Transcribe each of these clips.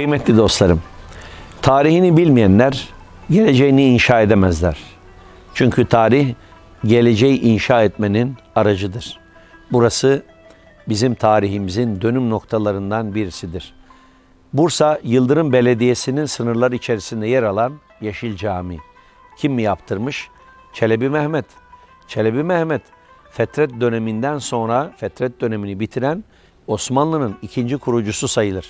Kıymetli dostlarım, tarihini bilmeyenler geleceğini inşa edemezler. Çünkü tarih geleceği inşa etmenin aracıdır. Burası bizim tarihimizin dönüm noktalarından birisidir. Bursa Yıldırım Belediyesi'nin sınırları içerisinde yer alan Yeşil Cami. Kim mi yaptırmış? Çelebi Mehmet. Çelebi Mehmet Fetret döneminden sonra Fetret dönemini bitiren Osmanlı'nın ikinci kurucusu sayılır.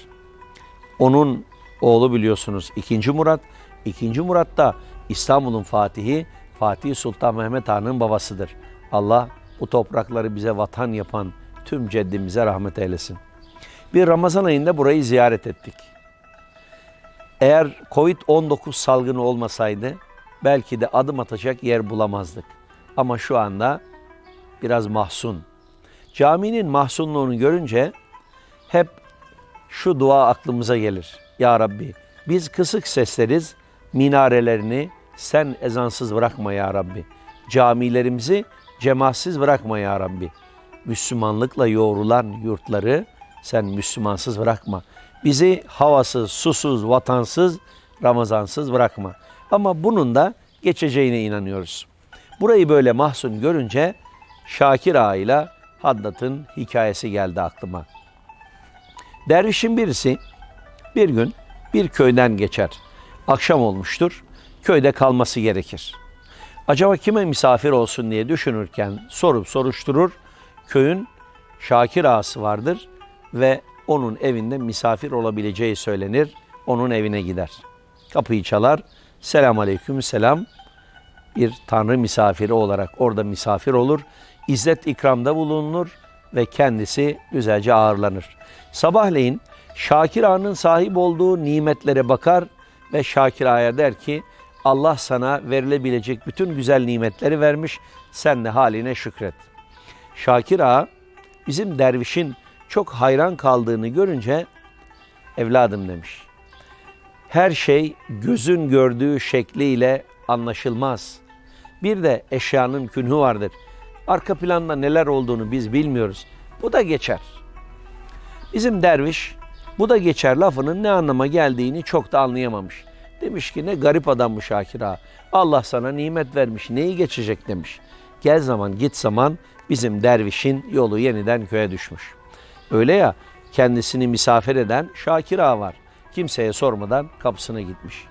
Onun oğlu biliyorsunuz 2. Murat. 2. Murat da İstanbul'un fatihi Fatih Sultan Mehmet Han'ın babasıdır. Allah bu toprakları bize vatan yapan tüm ceddimize rahmet eylesin. Bir Ramazan ayında burayı ziyaret ettik. Eğer Covid-19 salgını olmasaydı belki de adım atacak yer bulamazdık. Ama şu anda biraz mahzun. Caminin mahzunluğunu görünce hep şu dua aklımıza gelir. Ya Rabbi biz kısık sesleriz, minarelerini sen ezansız bırakma ya Rabbi. Camilerimizi cemaatsiz bırakma ya Rabbi. Müslümanlıkla yoğrulan yurtları sen Müslümansız bırakma. Bizi havasız, susuz, vatansız, Ramazansız bırakma. Ama bunun da geçeceğine inanıyoruz. Burayı böyle mahzun görünce Şakir Ağa ile Haddad'ın hikayesi geldi aklıma. Dervişin birisi bir gün bir köyden geçer. Akşam olmuştur. Köyde kalması gerekir. Acaba kime misafir olsun diye düşünürken sorup soruşturur. Köyün Şakir ağası vardır ve onun evinde misafir olabileceği söylenir. Onun evine gider. Kapıyı çalar. Selam aleyküm selam. Bir tanrı misafiri olarak orada misafir olur. İzzet ikramda bulunur ve kendisi güzelce ağırlanır. Sabahleyin Şakir Ağa'nın sahip olduğu nimetlere bakar ve Şakir Ağa'ya der ki Allah sana verilebilecek bütün güzel nimetleri vermiş, sen de haline şükret. Şakir Ağa bizim dervişin çok hayran kaldığını görünce evladım demiş. Her şey gözün gördüğü şekliyle anlaşılmaz. Bir de eşyanın künhü vardır. Arka planda neler olduğunu biz bilmiyoruz. Bu da geçer. Bizim derviş bu da geçer lafının ne anlama geldiğini çok da anlayamamış. Demiş ki ne garip adammış Şakir ağa. Allah sana nimet vermiş neyi geçecek demiş. Gel zaman git zaman bizim dervişin yolu yeniden köye düşmüş. Öyle ya kendisini misafir eden Şakir ağa var. Kimseye sormadan kapısına gitmiş.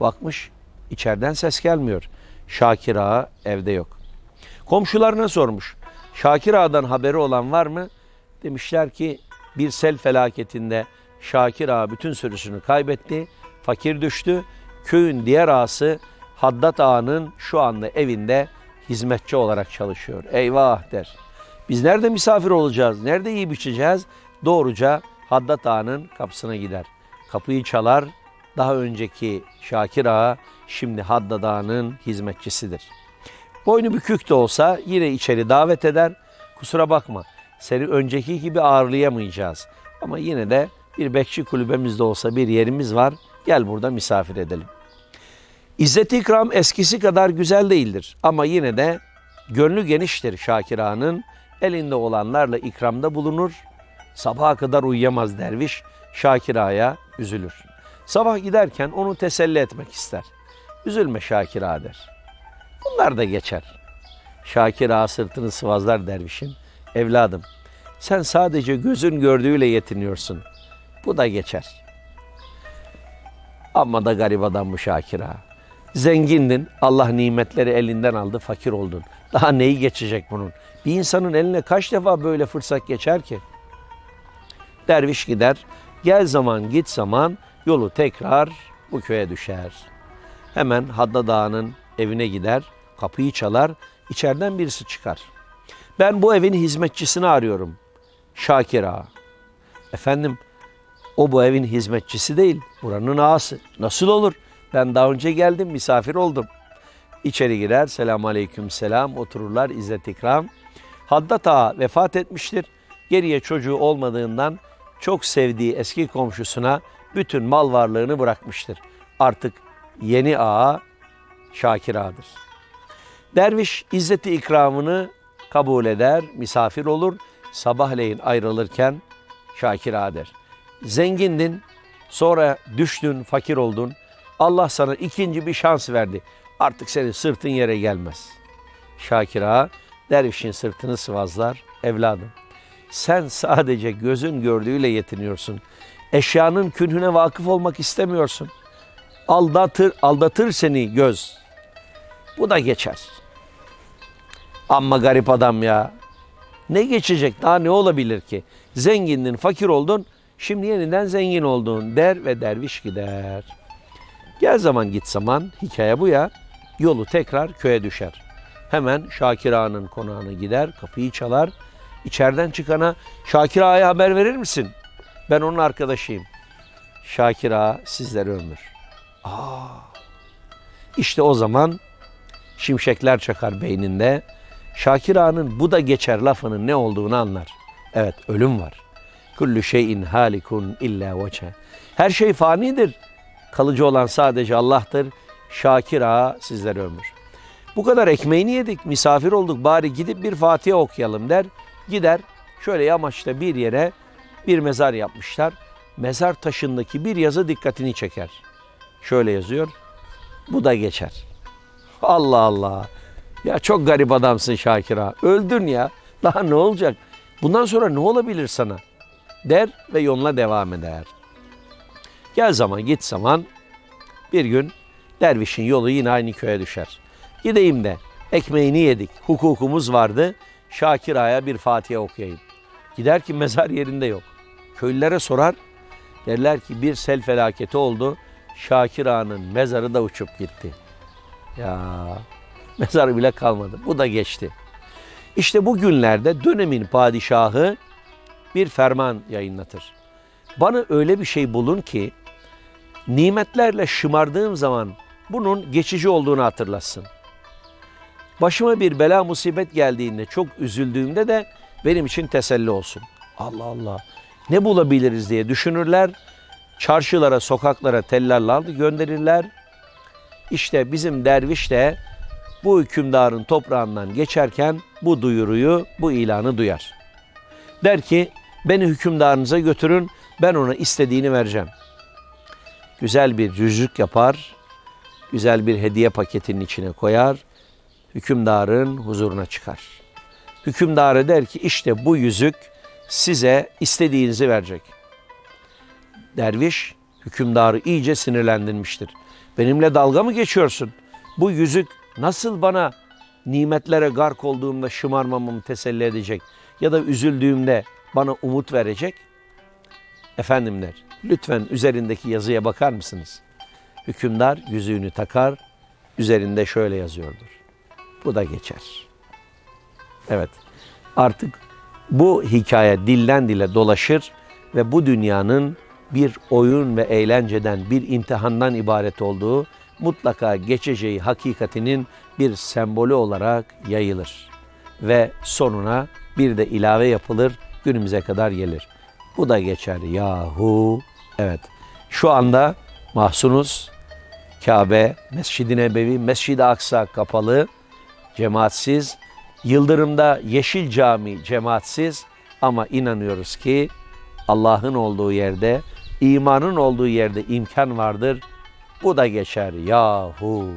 Bakmış içeriden ses gelmiyor. Şakir ağa evde yok. Komşularına sormuş. Şakir Ağa'dan haberi olan var mı? Demişler ki bir sel felaketinde Şakir Ağa bütün sürüsünü kaybetti. Fakir düştü. Köyün diğer ağası Haddad Ağa'nın şu anda evinde hizmetçi olarak çalışıyor. Eyvah der. Biz nerede misafir olacağız? Nerede yiyip içeceğiz? Doğruca Haddad Ağa'nın kapısına gider. Kapıyı çalar. Daha önceki Şakir Ağa şimdi Haddad Ağa'nın hizmetçisidir. Boynu bükük de olsa yine içeri davet eder. Kusura bakma seni önceki gibi ağırlayamayacağız. Ama yine de bir bekçi kulübemizde olsa bir yerimiz var. Gel burada misafir edelim. İzzet ikram eskisi kadar güzel değildir. Ama yine de gönlü geniştir Şakir Ağa'nın. Elinde olanlarla ikramda bulunur. Sabaha kadar uyuyamaz derviş. Şakir Ağa'ya üzülür. Sabah giderken onu teselli etmek ister. Üzülme Şakir Ağa der. Bunlar da geçer. Şakir Ağa sırtını sıvazlar dervişin. Evladım sen sadece gözün gördüğüyle yetiniyorsun. Bu da geçer. Amma da garip adam bu Şakir Ağa. Zengindin, Allah nimetleri elinden aldı, fakir oldun. Daha neyi geçecek bunun? Bir insanın eline kaç defa böyle fırsat geçer ki? Derviş gider, gel zaman git zaman yolu tekrar bu köye düşer. Hemen Haddad Ağa'nın evine gider, kapıyı çalar, içeriden birisi çıkar. Ben bu evin hizmetçisini arıyorum. Şakir Ağa. Efendim o bu evin hizmetçisi değil, buranın ağası. Nasıl olur? Ben daha önce geldim, misafir oldum. İçeri girer, selamun aleyküm selam, otururlar, izzet ikram. Haddad Ağa vefat etmiştir. Geriye çocuğu olmadığından çok sevdiği eski komşusuna bütün mal varlığını bırakmıştır. Artık yeni ağa Şakir Ağa'dır. Derviş izzeti ikramını kabul eder, misafir olur. Sabahleyin ayrılırken Şakir Ağa der. Zengindin, Sonra düştün, fakir oldun. Allah sana ikinci bir şans verdi. Artık senin sırtın yere gelmez. Şakir Ağa dervişin sırtını sıvazlar. Evladım sen sadece gözün gördüğüyle yetiniyorsun. Eşyanın künhüne vakıf olmak istemiyorsun. Aldatır, aldatır seni göz. Bu da geçer. Amma garip adam ya. Ne geçecek? Daha ne olabilir ki? Zengindin, fakir oldun. Şimdi yeniden zengin oldun der ve derviş gider. Gel zaman git zaman hikaye bu ya. Yolu tekrar köye düşer. Hemen Şakir Ağa'nın konağına gider, kapıyı çalar. İçeriden çıkana Şakir Ağa'ya haber verir misin? Ben onun arkadaşıyım. Şakir Ağa sizlere ömür. Aa, işte o zaman şimşekler çakar beyninde. Şakir Ağa'nın bu da geçer lafının ne olduğunu anlar. Evet ölüm var. Kullu şeyin halikun illa veçe. Her şey fanidir. Kalıcı olan sadece Allah'tır. Şakir Ağa sizlere ömür. Bu kadar ekmeğini yedik, misafir olduk bari gidip bir Fatiha okuyalım der. Gider şöyle yamaçta bir yere bir mezar yapmışlar. Mezar taşındaki bir yazı dikkatini çeker. Şöyle yazıyor. Bu da geçer. Allah Allah. Ya çok garip adamsın Şakir ağa. Öldün ya. Daha ne olacak? Bundan sonra ne olabilir sana? Der ve yoluna devam eder. Gel zaman git zaman bir gün dervişin yolu yine aynı köye düşer. Gideyim de ekmeğini yedik, hukukumuz vardı. Şakir Ağa'ya bir Fatiha okuyayım. Gider ki mezar yerinde yok. Köylülere sorar. Derler ki bir sel felaketi oldu. Şakir Ağa'nın mezarı da uçup gitti. Ya mezarı bile kalmadı. Bu da geçti. İşte bu günlerde dönemin padişahı bir ferman yayınlatır. Bana öyle bir şey bulun ki nimetlerle şımardığım zaman bunun geçici olduğunu hatırlasın. Başıma bir bela musibet geldiğinde çok üzüldüğümde de benim için teselli olsun. Allah Allah ne bulabiliriz diye düşünürler. Çarşılara, sokaklara tellerle gönderirler. İşte bizim derviş de bu hükümdarın toprağından geçerken bu duyuruyu, bu ilanı duyar. Der ki beni hükümdarınıza götürün ben ona istediğini vereceğim. Güzel bir yüzük yapar, güzel bir hediye paketinin içine koyar, hükümdarın huzuruna çıkar. Hükümdarı der ki işte bu yüzük size istediğinizi verecek. Derviş hükümdarı iyice sinirlendirmiştir. Benimle dalga mı geçiyorsun? Bu yüzük nasıl bana nimetlere gark olduğumda şımarmamamı teselli edecek ya da üzüldüğümde bana umut verecek? Efendim der, lütfen üzerindeki yazıya bakar mısınız? Hükümdar yüzüğünü takar, üzerinde şöyle yazıyordur. Bu da geçer. Evet, artık bu hikaye dilden dile dolaşır ve bu dünyanın bir oyun ve eğlenceden, bir imtihandan ibaret olduğu mutlaka geçeceği hakikatinin bir sembolü olarak yayılır. Ve sonuna bir de ilave yapılır, günümüze kadar gelir. Bu da geçer yahu. Evet, şu anda mahsunuz Kabe, Mescid-i Nebevi, Mescid-i Aksa kapalı, cemaatsiz. Yıldırım'da Yeşil Cami cemaatsiz ama inanıyoruz ki Allah'ın olduğu yerde, imanın olduğu yerde imkan vardır. Bu da geçer yahu.